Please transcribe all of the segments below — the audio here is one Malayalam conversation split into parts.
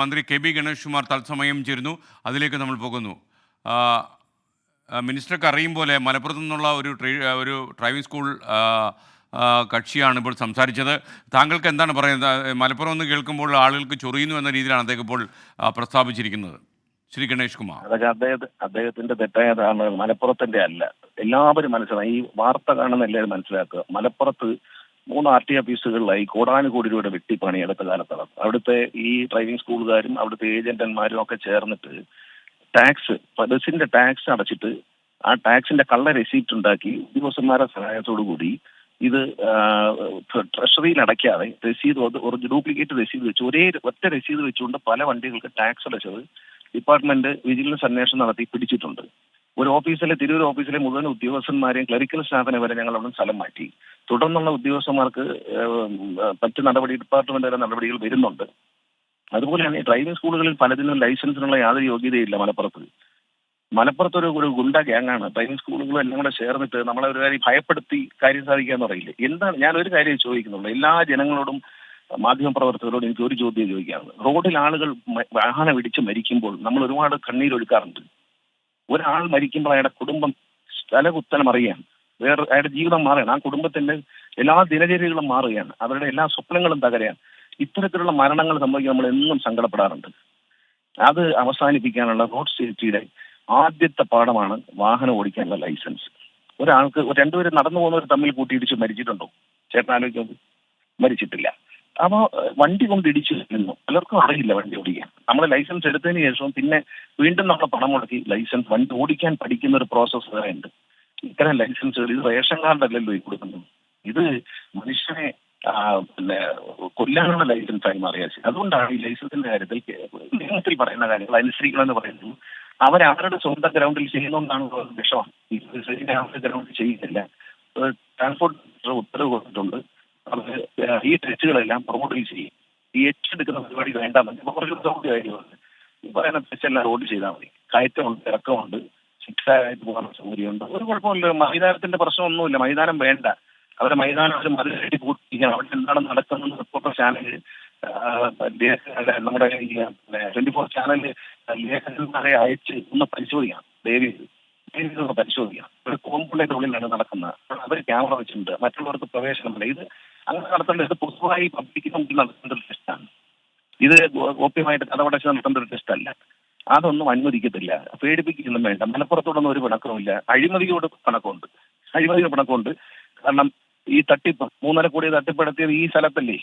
മന്ത്രി കെ ബി ഗണേഷ് കുമാർ തത്സമയം ചേരുന്നു. അതിലേക്ക് നമ്മൾ പോകുന്നു. മിനിസ്റ്റർക്ക് അറിയും പോലെ മലപ്പുറത്തു നിന്നുള്ള ഒരു ട്രൈ ഒരു ഡ്രൈവിംഗ് സ്കൂൾ കക്ഷിയാണ് ഇപ്പോൾ സംസാരിച്ചത്. താങ്കൾക്ക് എന്താണ് പറയുന്നത്? മലപ്പുറം എന്ന് കേൾക്കുമ്പോൾ ആളുകൾക്ക് ചൊറിയുന്നു എന്ന രീതിയിലാണ് അദ്ദേഹം ഇപ്പോൾ പ്രസ്താവിച്ചിരിക്കുന്നത്. ശ്രീ ഗണേഷ് കുമാർ അതൊക്കെ അദ്ദേഹത്തെ അദ്ദേഹത്തിന്റെ തെറ്റായതാണ് മലപ്പുറത്തിന്റെ അല്ല. എല്ലാവരും മനസ്സിലായി ഈ വാർത്ത കാണുന്ന എല്ലാവരും മനസ്സിലാക്കുക. മലപ്പുറത്ത് മൂന്ന് ആർ ടി ഓഫീസുകളിലായി കോടാനുകോടി രൂപയുടെ വെട്ടിപ്പണി അടുത്ത കാലത്ത് നടന്നു അവിടുത്തെ ഈ ഡ്രൈവിംഗ് സ്കൂളുകാരും അവിടുത്തെ ഏജന്റന്മാരും ഒക്കെ ചേർന്നിട്ട് ടാക്സ് ബസിന്റെ ടാക്സ് അടച്ചിട്ട് ആ ടാക്സിന്റെ കള്ള റെസീപ്റ്റ് ഉണ്ടാക്കി ഉദ്യോഗസ്ഥന്മാരുടെ സഹായത്തോടു കൂടി ഇത് ട്രഷറിയിൽ അടയ്ക്കാതെ രസീത് ഒരു ഡ്യൂപ്ലിക്കേറ്റ് രസീത് വെച്ച് ഒരേ ഒറ്റ രസീത് വെച്ചുകൊണ്ട് പല വണ്ടികൾക്ക് ടാക്സ് അടച്ചത് ഡിപ്പാർട്ട്മെന്റ് വിജിലൻസ് അന്വേഷണം നടത്തി പിടിച്ചിട്ടുണ്ട്. ഒരു ഓഫീസിലെ തിരൂർ ഓഫീസിലെ മുഴുവൻ ഉദ്യോഗസ്ഥന്മാരെയും ക്ലറിക്കൽ സ്റ്റാഫിനെ വരെ ഞങ്ങൾ അവിടെ സ്ഥലം മാറ്റി. തുടർന്നുള്ള ഉദ്യോഗസ്ഥന്മാർക്ക് മറ്റ് നടപടി ഡിപ്പാർട്ട്മെന്റ് വരെ നടപടികൾ വരുന്നുണ്ട്. അതുപോലെ തന്നെ ഡ്രൈവിംഗ് സ്കൂളുകളിൽ പലതിനും ലൈസൻസിനുള്ള യാതൊരു യോഗ്യതയില്ല മലപ്പുറത്ത്. മലപ്പുറത്ത് ഒരു ഒരു ഗുണ്ട ഗ്യാങ്ങാണ് ഡ്രൈവിംഗ് സ്കൂളുകളും എല്ലാം കൂടെ ചേർന്നിട്ട് നമ്മളെ ഒരു കാര്യം ഭയപ്പെടുത്തി കാര്യം സാധിക്കാന്ന് പറയില്ലേ? എന്താണ്? ഞാൻ ഒരു കാര്യം ചോദിക്കുന്നുള്ളൂ. എല്ലാ ജനങ്ങളോടും മാധ്യമപ്രവർത്തകരോട് എനിക്ക് ഒരു ചോദ്യം ചോദിക്കാറുണ്ട് റോഡിൽ ആളുകൾ വാഹനം ഇടിച്ച് മരിക്കുമ്പോൾ നമ്മൾ ഒരുപാട് കണ്ണീരൊഴുക്കാറുണ്ട്. ഒരാൾ മരിക്കുമ്പോൾ അയാളുടെ കുടുംബം സ്ഥലകുത്തനം അറിയാണ് വേറെ അയാളുടെ ജീവിതം മാറുകയാണ്. ആ കുടുംബത്തിന്റെ എല്ലാ ദിനചര്യകളും മാറുകയാണ്. അവരുടെ എല്ലാ സ്വപ്നങ്ങളും തകരുകയാണ്. ഇത്തരത്തിലുള്ള മരണങ്ങൾ സംഭവിക്കാൻ നമ്മൾ എന്നും സങ്കടപ്പെടാറുണ്ട്. അത് അവസാനിപ്പിക്കാനുള്ള റോഡ് സേഫ്റ്റിയുടെ ആദ്യത്തെ പാഠമാണ് വാഹനം ഓടിക്കാനുള്ള ലൈസൻസ്. ഒരാൾക്ക് ഒരു രണ്ടുപേരും നടന്നു പോകുന്നവർ തമ്മിൽ കൂട്ടിയിടിച്ച് മരിച്ചിട്ടുണ്ടോ? ചേട്ടൻ ആലോചിക്കുന്നത് മരിച്ചിട്ടില്ല. ഏഹ്, വണ്ടി കൊണ്ട് ഇടിച്ചു നിന്നു പലർക്കും അറിയില്ല വണ്ടി ഓടിക്കാൻ നമ്മൾ ലൈസൻസ് എടുത്തതിന് ശേഷവും പിന്നെ വീണ്ടും നമ്മൾ പണം മുടക്കി ലൈസൻസ് വണ്ടി ഓടിക്കാൻ പഠിക്കുന്ന ഒരു പ്രോസസ്സ് വേറെ ഉണ്ട് ഇത്തരം ലൈസൻസുകൾ ഇത് റേഷൻ കാർഡല്ലല്ലോ ഈ കൊടുക്കുന്നത് ഇത് മനുഷ്യനെ പിന്നെ കൊല്ലാനുള്ള ലൈസൻസ് ആയി മാറിയ അതുകൊണ്ടാണ് ഈ ലൈസൻസിന്റെ കാര്യത്തിൽ നിയമത്തിൽ പറയുന്ന കാര്യങ്ങൾ അനുസരിക്കണമെന്ന് പറയുന്നു അവർ അവരുടെ സ്വന്തം ഗ്രൗണ്ടിൽ ചെയ്യുന്നതുകൊണ്ടാണ് വിഷമം ഈ ഗ്രൗണ്ടിൽ ചെയ്യുന്നില്ല ട്രാൻസ്പോർട്ട് ഉത്തരവ് കൊടുത്തിട്ടുണ്ട് ഈ ടെസ്റ്റുകളെല്ലാം പ്രൊമോട്ട് ചെയ്യും. ഈ എച്ച് എടുക്കുന്ന പരിപാടി വേണ്ട ഇപ്പൊ കുറച്ച് ബുദ്ധിമുട്ട് കാര്യമാണ് ഈ പറയുന്ന ടെസ്റ്റ് എല്ലാം റോഡ് ചെയ്താൽ മതി. കയറ്റമുണ്ട് ഇറക്കമുണ്ട് ശിക്ഷായിട്ട് പോകാനുള്ള സൗകര്യമുണ്ട്. ഒരു കുഴപ്പമില്ല. മൈതാനത്തിന്റെ പ്രശ്നമൊന്നുമില്ല. മൈതാനം വേണ്ട. അവരുടെ മൈതാനം അവർ മതിലെട്ടി പൂട്ടിക്കണം അവിടെ എന്താണ് നടക്കുന്നത് റിപ്പോർട്ടർ ചാനൽ നമ്മുടെ ട്വന്റി ഫോർ ചാനൽ ലേഖകന്മാരെ അയച്ച് ഒന്ന് പരിശോധിക്കാം ദേവി പരിശോധിക്കാം ഒരു കോമ്പൗണ്ടിന്റെ ഉള്ളിലാണ് നടക്കുന്നത്. അവർ ക്യാമറ വെച്ചിട്ടുണ്ട്. മറ്റുള്ളവർക്ക് പ്രവേശനമില്ല. ഇത് അങ്ങനെ നടത്തേണ്ടത് പൊതുവായി പബ്ലിക്കിന് മുമ്പിൽ നടത്തേണ്ട ഒരു ടെസ്റ്റാണ് ഇത് ഗോപ്യമായിട്ട് കഥപടച്ച് നടത്തേണ്ട ഒരു ടെസ്റ്റ് അല്ല. അതൊന്നും അനുവദിക്കത്തില്ല. പേടിപ്പിക്കൊന്നും വേണ്ട. മലപ്പുറത്തോടൊന്നും ഒരു പിണക്കമില്ല അഴിമതിയോട് പിണക്കമുണ്ട്. അഴിമതിയോട് പിണക്കമുണ്ട്. കാരണം ഈ തട്ടിപ്പ് മൂന്നര കോടി തട്ടിപ്പെടുത്തിയത് ഈ സ്ഥലത്തല്ലേ?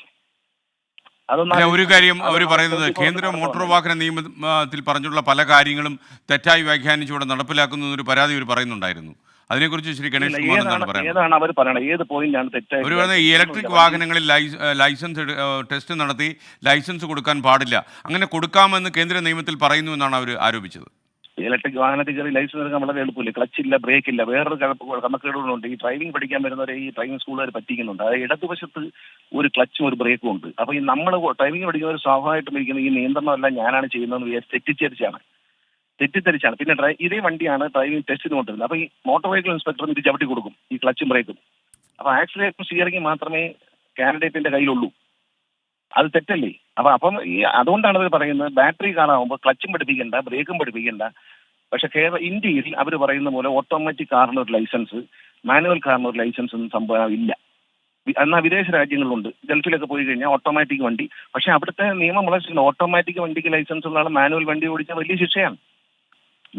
ഒരു കാര്യം അവർ പറയുന്നത് കേന്ദ്ര മോട്ടോർ വാഹന നിയമത്തിൽ പറഞ്ഞിട്ടുള്ള പല കാര്യങ്ങളും തെറ്റായി വ്യാഖ്യാനിച്ചുകൊണ്ട് നടപ്പിലാക്കുന്ന ഒരു പരാതി അവർ പറയുന്നുണ്ടായിരുന്നു. അതിനെക്കുറിച്ച് ശ്രീ ഗണേഷ് കുമാർ എന്താണ് ഏതാണ് പറയുന്നത്? അവർ പറയണത്? ഏത് പോയിന്റാണ് തെറ്റായി ഈ ഇലക്ട്രിക് വാഹനങ്ങളിൽ ലൈസൻസ് ടെസ്റ്റ് നടത്തി ലൈസൻസ് കൊടുക്കാൻ പാടില്ല. അങ്ങനെ കൊടുക്കാമെന്ന് കേന്ദ്ര നിയമത്തിൽ പറയുന്നു എന്നാണ് അവർ ആരോപിച്ചത്. ഇലക്ട്രിക് വാഹനത്തിൽ കയറി ലൈസൻസ് എടുക്കാൻ വളരെ എളുപ്പമില്ല. ക്ലച്ച് ഇല്ല ബ്രേക്ക് ഇല്ല. വേറൊരു കണക്കേടുകളുണ്ട് ഈ ഡ്രൈവിംഗ് പഠിക്കാൻ വരുന്നവരെ ഈ ഡ്രൈവിംഗ് സ്കൂളുകാർ പറ്റിക്കുന്നുണ്ട്. അതായത് ഇടതുവശത്ത് ഒരു ക്ലച്ചും ഒരു ബ്രേക്കും ഉണ്ട്. അപ്പൊ ഈ നമ്മൾ ഡ്രൈവിംഗ് പഠിക്കുന്നവർ സ്വാഭാവികമായിട്ടും ഇരിക്കുന്ന ഈ നിയന്ത്രണമെല്ലാം ഞാനാണ് ചെയ്യുന്നതെന്ന് തെറ്റിദ്ധരിച്ചാണ്. തെറ്റിദ്ധരിച്ചാണ്. പിന്നെ ഡ്രൈവ് ഇതേ വണ്ടിയാണ് ഡ്രൈവിംഗ് ടെസ്റ്റിന് കൊണ്ടിരുന്നത് അപ്പൊ ഈ മോട്ടോർ വെഹിക്കിൾ ഇൻസ്പെക്ടർ ഇത് ചവിട്ടി കൊടുക്കും ഈ ക്ലച്ചും ബ്രേക്കും അപ്പൊ ആക്സിലേറ്റർ സ്റ്റിയറിംഗ് മാത്രമേ കാൻഡിഡേറ്റിന്റെ കയ്യിലുള്ളൂ. അത് തെറ്റല്ലേ? അപ്പൊ അപ്പം ഈ അതുകൊണ്ടാണ് അവർ പറയുന്നത് ബാറ്ററി കാറാകുമ്പോൾ ക്ലച്ചും പഠിപ്പിക്കണ്ട ബ്രേക്കും പഠിപ്പിക്കണ്ട. പക്ഷെ കേരള ഇന്ത്യയിൽ അവർ പറയുന്ന പോലെ ഓട്ടോമാറ്റിക് കാറിന് ഒരു ലൈസൻസ് മാനുവൽ കാറിന് ഒരു ലൈസൻസ് ഒന്നും സംഭവം ഇല്ല. എന്നാൽ വിദേശ രാജ്യങ്ങളിലുണ്ട്. ഗൾഫിലൊക്കെ പോയി കഴിഞ്ഞാൽ ഓട്ടോമാറ്റിക് വണ്ടി. പക്ഷെ അവിടുത്തെ നിയമം വളരെ ഓട്ടോമാറ്റിക് വണ്ടിക്ക് ലൈസൻസ് ഉള്ള ആൾ മാനുവൽ വണ്ടി ഓടിച്ചാൽ വലിയ ശിക്ഷയാണ്.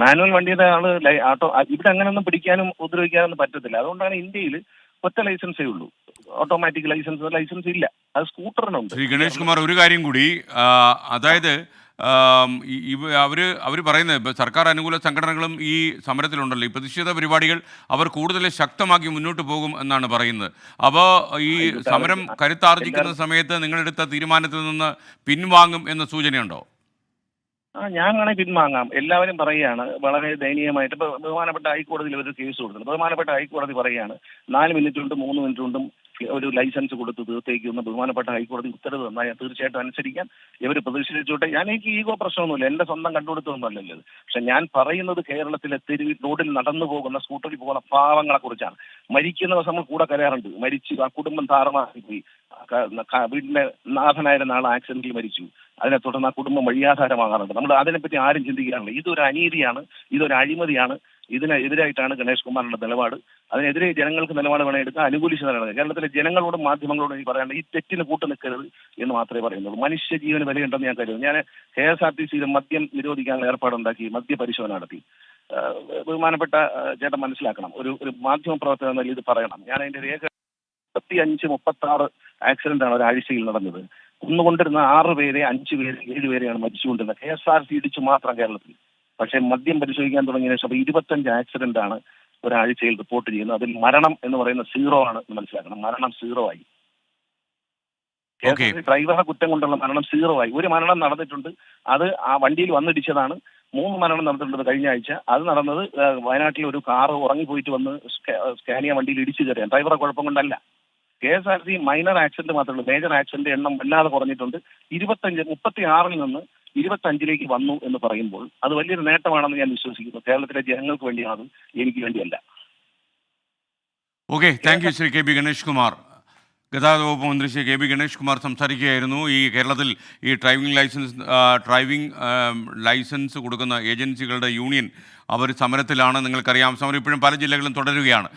മാനുവൽ വണ്ടിയുടെ ആൾ ഓട്ടോ ആട്ടോ ഒന്നും അങ്ങനെയൊന്നും പിടിക്കാനും ഉപദ്രവിക്കാനൊന്നും പറ്റത്തില്ല. അതുകൊണ്ടാണ് ഇന്ത്യയിൽ ഒറ്റ ലൈസൻസേ ഉള്ളൂ. ഓട്ടോമാറ്റിക് ലൈസൻസ് ലൈസൻസ് ഇല്ല. അത് സ്കൂട്ടറിനുണ്ട്. ശ്രീ ഗണേഷ് കുമാർ ഒരു കാര്യം കൂടി അതായത് അവർ അവർ പറയുന്നത് സർക്കാർ അനുകൂല സംഘടനകളും ഈ സമരത്തിലുണ്ടല്ലോ. ഈ പ്രതിഷേധ പരിപാടികൾ അവർ കൂടുതൽ ശക്തമാക്കി മുന്നോട്ട് പോകും എന്നാണ് പറയുന്നത്. അപ്പോൾ ഈ സമരം കരുത്താർജിക്കുന്ന സമയത്ത് നിങ്ങളെടുത്ത തീരുമാനത്തിൽ നിന്ന് പിൻവാങ്ങും എന്ന സൂചനയുണ്ടോ? ആ വേണേൽ പിൻവാങ്ങാം. എല്ലാവരും പറയുകയാണ് വളരെ ദയനീയമായിട്ട്. ഇപ്പൊ ബഹുമാനപ്പെട്ട ഹൈക്കോടതിയിൽ ഒരു കേസ് കൊടുത്തിട്ടുണ്ട്. ബഹുമാനപ്പെട്ട ഹൈക്കോടതി പറയുകയാണ് നാല് മിനിറ്റ് കൊണ്ടും മൂന്ന് മിനിറ്റ് കൊണ്ടും ഒരു ലൈസൻസ് കൊടുത്ത് തീർത്തേക്കുന്ന ബഹുമാനപ്പെട്ട ഹൈക്കോടതി ഉത്തരവ് തന്നാൽ ഞാൻ തീർച്ചയായിട്ടും അനുസരിക്കാൻ ഇവർ പ്രതിഷേധിച്ചോട്ടെ. ഞാൻ എനിക്ക് ഈഗോ പ്രശ്നമൊന്നുമില്ല. എന്റെ സ്വന്തം കണ്ടുപിടുത്തമൊന്നുമല്ലല്ലോ പക്ഷെ ഞാൻ പറയുന്നത് കേരളത്തിലെ തെരുവിൽ റോഡിൽ നടന്നു പോകുന്ന സ്കൂട്ടറിൽ പോകുന്ന പാവങ്ങളെ കുറിച്ചാണ്. മരിക്കുന്ന ദിവസം നമ്മൾ കൂടെ കരയാറുണ്ട്. മരിച്ചു ആ കുടുംബം താറുമാറി പോയി ആ ക- ക- വീടിന്റെ നാഥനായിരുന്ന ആൾ ആക്സിഡന്റിൽ മരിച്ചു. അതിനെ തുടർന്ന് ആ കുടുംബം വഴിയാധാരമാകാറുണ്ട്. നമ്മൾ അതിനെപ്പറ്റി ആരും ചിന്തിക്കാറില്ല. ഇതൊരു അനീതിയാണ് ഇതൊരു അഴിമതിയാണ്. ഇതിനെതിരായിട്ടാണ് ഗണേഷ് കുമാറിന്റെ നിലപാട്. അതിനെതിരെ ജനങ്ങൾക്ക് നിലപാട് വേണമെങ്കിൽ എടുക്കാൻ അനുകൂലിച്ച് നിലപാട് കേരളത്തിലെ ജനങ്ങളോടും മാധ്യമങ്ങളോടും എനിക്ക് പറയാനുള്ള ഈ തെറ്റിന് കൂട്ടു നിൽക്കരുത് എന്ന് മാത്രമേ പറയുന്നുള്ളൂ. മനുഷ്യ ജീവന് വിലയുണ്ടെന്ന് ഞാൻ കരുതുന്നു. ഞാൻ കെ എസ് ആർ ടി സിയിൽ മദ്യം നിരോധിക്കാനുള്ള ഏർപ്പാടുണ്ടാക്കി മദ്യ പരിശോധന നടത്തി ബഹുമാനപ്പെട്ട ചേട്ടൻ മനസ്സിലാക്കണം. ഒരു ഒരു മാധ്യമ പ്രവർത്തകൻ എന്ന നിലയിൽ ഇത് പറയണം. ഞാൻ അതിന്റെ രേഖ മുപ്പത്തി അഞ്ച് മുപ്പത്തി ആറ് ആക്സിഡന്റ് ആണ് ഒരാഴ്ചയിൽ നടന്നത്. കൊന്നുകൊണ്ടിരുന്ന ആറ് പേരെ അഞ്ച് പേര് ഏഴ് പേരെയാണ് മരിച്ചുകൊണ്ടിരുന്നത്. കെ എസ് ആർ സി ഇടിച്ചു മാത്രം കേരളത്തിൽ. പക്ഷേ മദ്യം പരിശോധിക്കാൻ തുടങ്ങിയ ശേഷം ഇരുപത്തഞ്ച് ആക്സിഡന്റ് ആണ് ഒരാഴ്ചയിൽ റിപ്പോർട്ട് ചെയ്യുന്നത്. അതിൽ മരണം എന്ന് പറയുന്ന സീറോ ആണ് മനസ്സിലാക്കണം. മരണം സീറോ ആയി. ഡ്രൈവറുടെ കുറ്റം കൊണ്ടുള്ള മരണം സീറോ ആയി. ഒരു മരണം നടന്നിട്ടുണ്ട്. അത് ആ വണ്ടിയിൽ വന്നിടിച്ചതാണ്. മൂന്ന് മരണം നടന്നിട്ടുണ്ട് കഴിഞ്ഞ ആഴ്ച. അത് നടന്നത് വയനാട്ടിൽ ഒരു കാർ ഉറങ്ങിപ്പോയിട്ട് വന്ന് സ്കാനിയ വണ്ടിയിൽ ഇടിച്ചു കയറിയാണ്. ഡ്രൈവറെ കുഴപ്പം കൊണ്ടല്ല. K S R C minor accident മാത്രമേ ഉള്ളൂ. മേജർ ആക്സിഡന്റ് എണ്ണം വല്ലാതെ കുറഞ്ഞിട്ടുണ്ട്. ഇരുപത്തഞ്ച് മുപ്പത്തി ആറിൽ നിന്ന് ഇരുപത്തഞ്ചിലേക്ക് വന്നു എന്ന് പറയുമ്പോൾ അത് വലിയൊരു നേട്ടമാണെന്ന് ഞാൻ വിശ്വസിക്കുന്നു. കേരളത്തിലെ ജനങ്ങൾക്ക് വേണ്ടിയാണ് എനിക്ക് വേണ്ടിയല്ല. Okay thank you Shri K B Ganesh Kumar ഗതാഗത വകുപ്പ് മന്ത്രി ശ്രീ കെ ബി ഗണേഷ് കുമാർ സംസാരിക്കുകയായിരുന്നു. ഈ കേരളത്തിൽ ഈ ഡ്രൈവിംഗ് ലൈസൻസ് ഡ്രൈവിംഗ് ലൈസൻസ് കൊടുക്കുന്ന ഏജൻസികളുടെ യൂണിയൻ അവർ സമരത്തിലാണ്. നിങ്ങൾക്കറിയാം സമരം ഇപ്പോഴും പല ജില്ലകളിലും തുടരുകയാണ്.